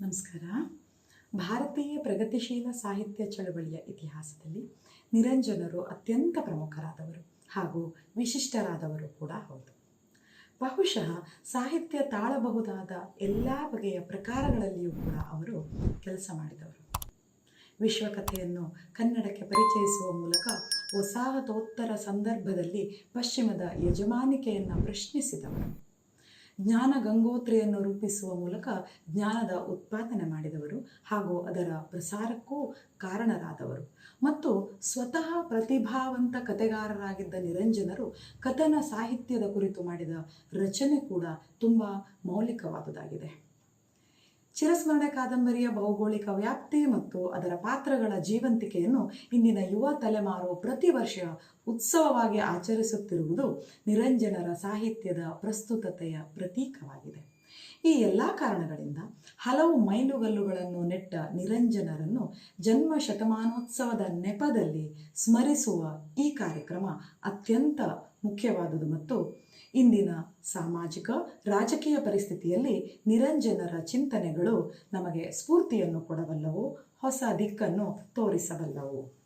ನಮಸ್ಕಾರ. ಭಾರತೀಯ ಪ್ರಗತಿಶೀಲ ಸಾಹಿತ್ಯ ಚಳವಳಿಯ ಇತಿಹಾಸದಲ್ಲಿ ನಿರಂಜನರು ಅತ್ಯಂತ ಪ್ರಮುಖರಾದವರು ಹಾಗೂ ವಿಶಿಷ್ಟರಾದವರು ಕೂಡ ಹೌದು. ಬಹುಶಃ ಸಾಹಿತ್ಯ ತಾಳಬಹುದಾದ ಎಲ್ಲ ಬಗೆಯ ಪ್ರಕಾರಗಳಲ್ಲಿಯೂ ಕೂಡ ಅವರು ಕೆಲಸ ಮಾಡಿದವರು. ವಿಶ್ವಕಥೆಯನ್ನು ಕನ್ನಡಕ್ಕೆ ಪರಿಚಯಿಸುವ ಮೂಲಕ ವಸಾಹತೋತ್ತರ ಸಂದರ್ಭದಲ್ಲಿ ಪಶ್ಚಿಮದ ಯಜಮಾನಿಕೆಯನ್ನು ಪ್ರಶ್ನಿಸಿದವರು. ಜ್ಞಾನ ಗಂಗೋತ್ರಿಯನ್ನು ರೂಪಿಸುವ ಮೂಲಕ ಜ್ಞಾನದ ಉತ್ಪಾದನೆ ಮಾಡಿದವರು ಹಾಗೂ ಅದರ ಪ್ರಸಾರಕ್ಕೂ ಕಾರಣರಾದವರು. ಮತ್ತು ಸ್ವತಃ ಪ್ರತಿಭಾವಂತ ಕತೆಗಾರರಾಗಿದ್ದ ನಿರಂಜನರು ಕಥನ ಸಾಹಿತ್ಯದ ಕುರಿತು ಮಾಡಿದ ರಚನೆ ಕೂಡ ತುಂಬ ಮೌಲಿಕವಾದುದಾಗಿದೆ. ಚಿರಸ್ಮರಣೆ ಕಾದಂಬರಿಯ ಭೌಗೋಳಿಕ ವ್ಯಾಪ್ತಿ ಮತ್ತು ಅದರ ಪಾತ್ರಗಳ ಜೀವಂತಿಕೆಯನ್ನು ಇಂದಿನ ಯುವ ತಲೆಮಾರು ಪ್ರತಿ ವರ್ಷ ಉತ್ಸವವಾಗಿ ಆಚರಿಸುತ್ತಿರುವುದು ನಿರಂಜನರ ಸಾಹಿತ್ಯದ ಪ್ರಸ್ತುತತೆಯ ಪ್ರತೀಕವಾಗಿದೆ. ಈ ಎಲ್ಲ ಕಾರಣಗಳಿಂದ ಹಲವು ಮೈಲುಗಲ್ಲುಗಳನ್ನು ನೆಟ್ಟ ನಿರಂಜನರನ್ನು ಜನ್ಮ ಶತಮಾನೋತ್ಸವದ ನೆಪದಲ್ಲಿ ಸ್ಮರಿಸುವ ಈ ಕಾರ್ಯಕ್ರಮ ಅತ್ಯಂತ ಮುಖ್ಯವಾದುದು ಮತ್ತು ಇಂದಿನ ಸಾಮಾಜಿಕ ರಾಜಕೀಯ ಪರಿಸ್ಥಿತಿಯಲ್ಲಿ ನಿರಂಜನರ ಚಿಂತನೆಗಳು ನಮಗೆ ಸ್ಫೂರ್ತಿಯನ್ನು ಕೊಡಬಲ್ಲವು ಹೊಸ ದಿಕ್ಕನ್ನು ತೋರಿಸಬಲ್ಲವು.